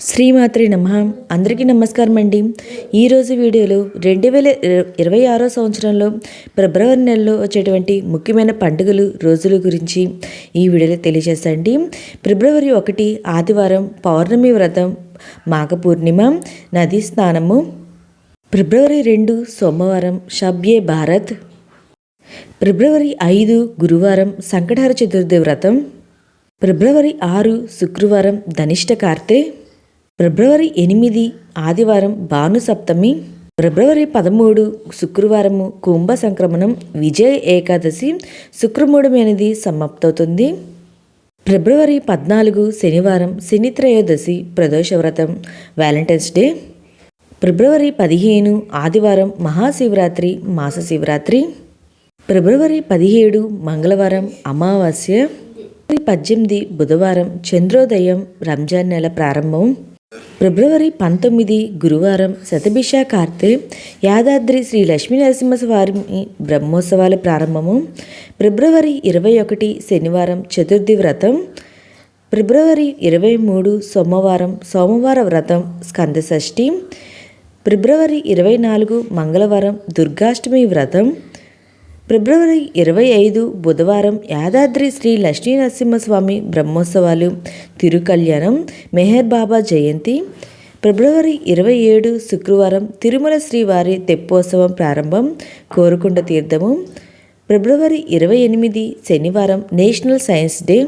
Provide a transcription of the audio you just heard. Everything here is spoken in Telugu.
శ్రీమాత్రి నమ. అందరికీ నమస్కారం అండి. ఈరోజు వీడియోలో రెండు వేల ఇరవై ఆరో సంవత్సరంలో ఫిబ్రవరి నెలలో వచ్చేటువంటి ముఖ్యమైన పండుగలు రోజుల గురించి ఈ వీడియోలో తెలియజేస్తండి ఫిబ్రవరి ఒకటి ఆదివారం పౌర్ణమి వ్రతం మాఘ పూర్ణిమ నదీ స్నానము. ఫిబ్రవరి రెండు సోమవారం షబ్యే భారత్. ఫిబ్రవరి ఐదు గురువారం సంకటహర చతుర్థి వ్రతం. ఫిబ్రవరి ఆరు శుక్రవారం ధనిష్ట కార్తె. ఫిబ్రవరి ఎనిమిది ఆదివారం భాను సప్తమి ఫిబ్రవరి పదమూడు శుక్రవారము కుంభ సంక్రమణం విజయ ఏకాదశి శుక్రమూఢమి అనేది సమాప్తవుతుంది. ఫిబ్రవరి పద్నాలుగు శనివారం శని త్రయోదశి ప్రదోష వ్రతం వ్యాలంటైన్స్ డే. ఫిబ్రవరి పదిహేను ఆదివారం మహాశివరాత్రి మాస శివరాత్రి. ఫిబ్రవరి పదిహేడు మంగళవారం అమావాస్య. పద్దెనిమిది బుధవారం చంద్రోదయం రంజాన్ నెల ప్రారంభం. ఫిబ్రవరి పంతొమ్మిది గురువారం శతభిష కార్తె యాదాద్రి శ్రీ లక్ష్మీ నరసింహస్వామి బ్రహ్మోత్సవాల ప్రారంభము. ఫిబ్రవరి ఇరవై ఒకటి శనివారం చతుర్థి వ్రతం. ఫిబ్రవరి ఇరవై మూడు సోమవారం సోమవార వ్రతం స్కంద షష్ఠి. ఫిబ్రవరి ఇరవై నాలుగు మంగళవారం దుర్గాష్టమి వ్రతం. ఫిబ్రవరి ఇరవై ఐదు బుధవారం యాదాద్రి శ్రీ లక్ష్మీ నరసింహస్వామి బ్రహ్మోత్సవాలు తిరుకళ్యాణం మెహర్ బాబా జయంతి. ఫిబ్రవరి ఇరవై ఏడు శుక్రవారం తిరుమల శ్రీవారి తెప్పోత్సవం ప్రారంభం కోరుకుంట తీర్థము. ఫిబ్రవరి ఇరవై ఎనిమిది శనివారం నేషనల్ సైన్స్ డే.